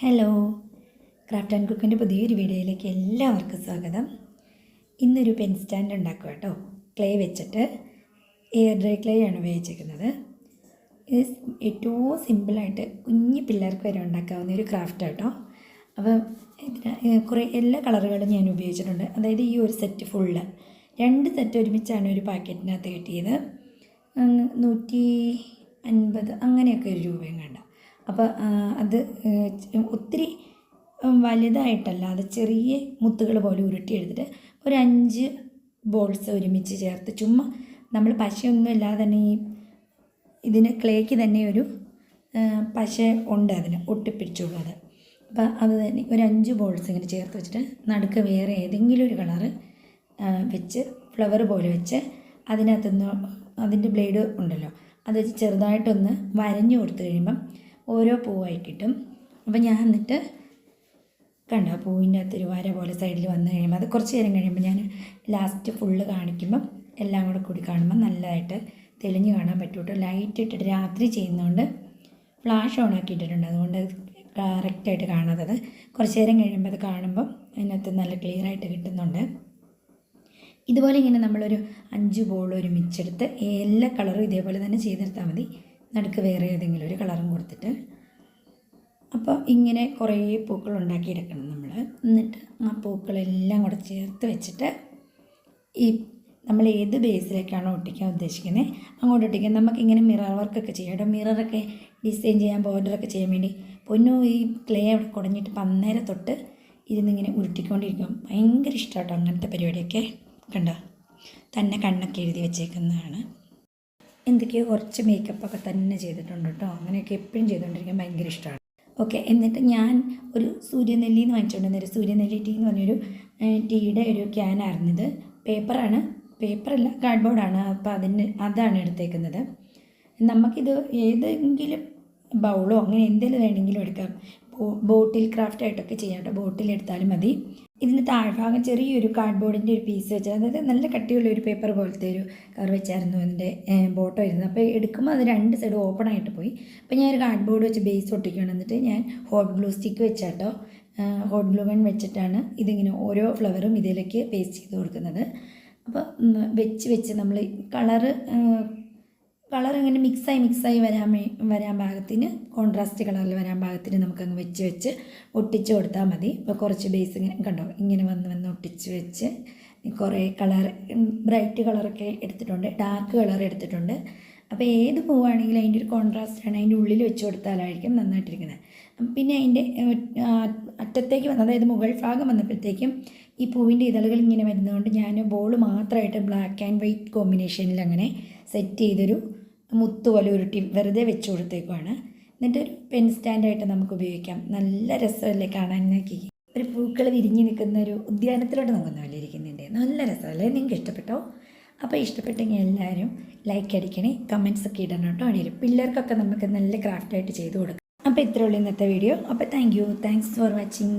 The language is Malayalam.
ഹലോ ക്രാഫ്റ്റ് ആൻഡ് കുക്കിന്റെ പുതിയൊരു വീഡിയോയിലേക്ക് എല്ലാവർക്കും സ്വാഗതം. ഇന്നൊരു പെൻ സ്റ്റാൻഡ് ഉണ്ടാക്കുക കേട്ടോ. ക്ലേ വെച്ചിട്ട് എയർ ഡ്രൈ ക്ലേ ആണ് ഉപയോഗിച്ചിരിക്കുന്നത്. ഇത് ഏറ്റവും സിമ്പിളായിട്ട് കുഞ്ഞു പിള്ളേർക്ക് വരെ ഉണ്ടാക്കാവുന്ന ഒരു ക്രാഫ്റ്റ് കേട്ടോ അപ്പം കുറേ എല്ലാ കളറുകളും ഞാൻ ഉപയോഗിച്ചിട്ടുണ്ട്. അതായത് ഈ ഒരു സെറ്റ് ഫുള്ള് രണ്ട് സെറ്റ് ഒരുമിച്ചാണ് ഒരു പാക്കറ്റിനകത്ത് കിട്ടിയത്. നൂറ്റി അൻപത് അങ്ങനെയൊക്കെ ഒരു രൂപയും കണ്ട. അപ്പോൾ അത് ഒത്തിരി വലുതായിട്ടല്ല. അത് ചെറിയ മുത്തുകൾ പോലെ ഉരുട്ടി എടുത്തിട്ട് ഒരു അഞ്ച് ബോൾസ് ഒരുമിച്ച് ചേർത്ത് ചുമ്മാ നമ്മൾ പശയൊന്നും ഇല്ലാതെ തന്നെ ഈ ഇതിന് ക്ലേക്ക് തന്നെ ഒരു പശ ഉണ്ട് അതിന് ഒട്ടിപ്പിടിച്ചോളൂ അത്. അപ്പം അത് തന്നെ ഒരു അഞ്ച് ബോൾസ് ഇങ്ങനെ ചേർത്ത് വെച്ചിട്ട് നടുക്ക് വേറെ ഏതെങ്കിലും ഒരു കളർ വെച്ച് ഫ്ലവർ പോലെ വെച്ച് അതിനകത്തുനിന്ന് അതിന്റെ ബ്ലേഡ് ഉണ്ടല്ലോ അത് വെച്ച് ചെറുതായിട്ടൊന്ന് വരഞ്ഞു കൊടുത്തു കഴിയുമ്പം ഓരോ പൂവായി കിട്ടും. അപ്പോൾ ഞാൻ എന്നിട്ട് കണ്ട പൂവിന്റെ അകത്ത് ഒരു വര പോലെ സൈഡിൽ വന്നു കഴിയുമ്പോൾ അത് കുറച്ച് നേരം കഴിയുമ്പോൾ ഞാൻ ലാസ്റ്റ് ഫുള്ള് കാണിക്കുമ്പം എല്ലാം കൂടെ കൂടി കാണുമ്പോൾ നല്ലതായിട്ട് തെളിഞ്ഞ് കാണാൻ പറ്റൂട്ടോ. ലൈറ്റ് ഇട്ടിട്ട് രാത്രി ചെയ്യുന്നതുകൊണ്ട് ഫ്ലാഷ് ഓൺ ആക്കി ഇട്ടിട്ടുണ്ട്. അതുകൊണ്ട് കറക്റ്റായിട്ട് കാണാത്തത്. കുറച്ച് നേരം കഴിയുമ്പോൾ അത് കാണുമ്പം അതിനകത്ത് നല്ല ക്ലിയർ ആയിട്ട് കിട്ടുന്നുണ്ട്. ഇതുപോലെ ഇങ്ങനെ നമ്മളൊരു അഞ്ച് ബോൾ ഒരുമിച്ചെടുത്ത് എല്ലാ കളറും ഇതേപോലെ തന്നെ ചെയ്തെടുത്താൽ മതി. നടുക്ക് വേറെ ഏതെങ്കിലും ഒരു കളറും കൊടുത്തിട്ട് അപ്പോൾ ഇങ്ങനെ കുറേ പൂക്കൾ ഉണ്ടാക്കിയെടുക്കണം നമ്മൾ എന്നിട്ട് ആ പൂക്കളെല്ലാം കൂടെ ചേർത്ത് വെച്ചിട്ട് ഈ നമ്മൾ ഏത് ബേസിലേക്കാണോ ഒട്ടിക്കാൻ ഉദ്ദേശിക്കുന്നത് അങ്ങോട്ട് ഒട്ടിക്കാൻ നമുക്കിങ്ങനെ മിറർ വർക്കൊക്കെ ചെയ്യാം. ഇവിടെ മിററൊക്കെ ഡിസൈൻ ചെയ്യാൻ ബോർഡറൊക്കെ ചെയ്യാൻ വേണ്ടി പൊന്നു ഈ ക്ലേ അവിടെ കുടഞ്ഞിട്ട് പന്നേരം തൊട്ട് ഇരുന്നിങ്ങനെ ഉരുട്ടിക്കൊണ്ടിരിക്കും. ഭയങ്കര ഇഷ്ടമാട്ടോ അങ്ങനത്തെ പരിപാടിയൊക്കെ. കണ്ടോ? തന്നെ കണ്ണൊക്കെ എഴുതി വെച്ചേക്കുന്നതാണ്. എന്തൊക്കെയോ കുറച്ച് മേക്കപ്പൊക്കെ തന്നെ ചെയ്തിട്ടുണ്ട് കേട്ടോ അങ്ങനെയൊക്കെ എപ്പോഴും ചെയ്തുകൊണ്ടിരിക്കാൻ ഭയങ്കര ഇഷ്ടമാണ് ഓക്കെ എന്നിട്ട് ഞാൻ ഒരു സൂര്യനെല്ലി എന്ന് വാങ്ങിച്ചുകൊണ്ടിരുന്നൊരു സൂര്യനെല്ലി ടീ എന്ന് പറഞ്ഞൊരു ടീയുടെ ഒരു ക്യാനായിരുന്നു ഇത് പേപ്പറാണ് പേപ്പറല്ല കാർഡ്ബോർഡാണ് അപ്പോൾ അതിന് അതാണ് എടുത്തേക്കുന്നത്. നമുക്കിത് ഏതെങ്കിലും ബൗളോ അങ്ങനെ എന്തെങ്കിലും വേണമെങ്കിലും എടുക്കാം. ബോട്ടിൽ ക്രാഫ്റ്റ് ആയിട്ടൊക്കെ ചെയ്യാം കേട്ടോ. ബോട്ടിൽ എടുത്താലും മതി. ഇതിന് താഴ്ഭാഗം ചെറിയൊരു കാർഡ്ബോർഡിന്റെ ഒരു പീസ് വെച്ച് അതായത് നല്ല കട്ടിയുള്ള ഒരു പേപ്പർ പോലത്തെ ഒരു കവർ വെച്ചായിരുന്നു അതിന്റെ ബോട്ടോ ഇരുന്നത് അപ്പോൾ എടുക്കുമ്പോൾ അത് രണ്ട് സൈഡ് ഓപ്പൺ ആയിട്ട് പോയി. അപ്പോൾ ഞാൻ ഒരു കാർഡ്ബോർഡ് വെച്ച് ബേസ് ഒട്ടിക്കുകയാണ് എന്നിട്ട് ഞാൻ ഹോട്ട് ഗ്ലൂ സ്റ്റിക്ക് വെച്ചാട്ടോ ഹോട്ട് ഗ്ലൂ വൺ വെച്ചിട്ടാണ് ഇതിങ്ങനെ ഓരോ ഫ്ലവറും ഇതിലേക്ക് പേസ്റ്റ് ചെയ്ത് കൊടുക്കുന്നത്. അപ്പോൾ വെച്ച് വെച്ച് നമ്മൾ കളറ് കളർ ഇങ്ങനെ മിക്സായി മിക്സായി വരാൻ വരാൻ പാകത്തിന് കോൺട്രാസ്റ്റ് കളറിൽ വരാൻ പാകത്തിന് നമുക്കങ്ങ് വെച്ച് വെച്ച് ഒട്ടിച്ച് കൊടുത്താൽ മതി. ഇപ്പോൾ കുറച്ച് ബേസ് ഇങ്ങനെ കണ്ടോ? ഇങ്ങനെ വന്ന് വന്ന് ഒട്ടിച്ച് വെച്ച് കുറേ കളർ ബ്രൈറ്റ് കളറൊക്കെ എടുത്തിട്ടുണ്ട്. ഡാർക്ക് കളർ എടുത്തിട്ടുണ്ട്. അപ്പോൾ ഏത് പൂവാണെങ്കിലും അതിന്റെ ഒരു കോൺട്രാസ്റ്റ് ആണ് അതിന്റെ ഉള്ളിൽ വെച്ച് കൊടുത്താലായിരിക്കും നന്നായിട്ടിരിക്കുന്നത്. പിന്നെ അതിന്റെ അറ്റത്തേക്ക് വന്ന് അതായത് മുകൾ ഭാഗം വന്നപ്പോഴത്തേക്കും ഈ പൂവിന്റെ ഇതളുകൾ ഇങ്ങനെ വരുന്നതുകൊണ്ട് ഞാൻ ബോൾ മാത്രമായിട്ട് ബ്ലാക്ക് ആൻഡ് വൈറ്റ് കോമ്പിനേഷനിൽ അങ്ങനെ സെറ്റ് ചെയ്തൊരു മുത്ത് പോലെ ഉരുട്ടി വെറുതെ വെച്ച് കൊടുത്തേക്കുവാണ്. എന്നിട്ട് ഒരു പെൻ സ്റ്റാൻഡായിട്ട് നമുക്ക് ഉപയോഗിക്കാം. നല്ല രസമല്ലേ കാണാൻ നോക്കി. ഒരു പൂക്കൾ വിരിഞ്ഞ് നിൽക്കുന്ന ഒരു ഉദ്യാനത്തിലോട്ട് നോക്കുന്ന പോലെ ഇരിക്കുന്നുണ്ട് നല്ല രസമല്ലേ നിങ്ങൾക്ക് ഇഷ്ടപ്പെട്ടോ? അപ്പോൾ ഇഷ്ടപ്പെട്ടെങ്കിൽ എല്ലാവരും ലൈക്ക് അടിക്കണേ കമൻസ് ഒക്കെ ഇടണം കേട്ടോ. ആണെങ്കിലും പിള്ളേർക്കൊക്കെ നമുക്ക് നല്ല ക്രാഫ്റ്റായിട്ട് ചെയ്ത് കൊടുക്കാം. അപ്പോൾ ഇത്രയുള്ളൂ ഇന്നത്തെ വീഡിയോ അപ്പോൾ thank you thanks for watching